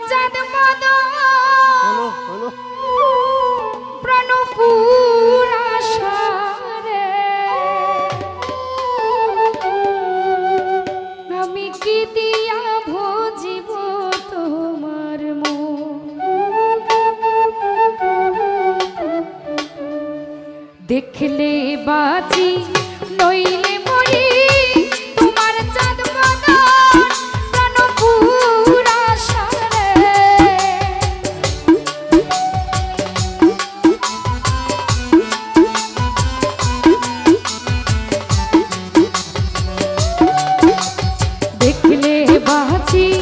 চাঁদ মদন বাঁচি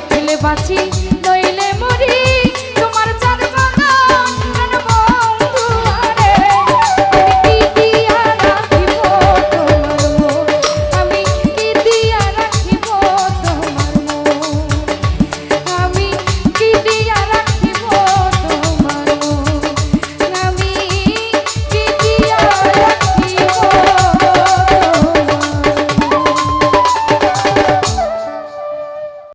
দেখলে বাঁচি।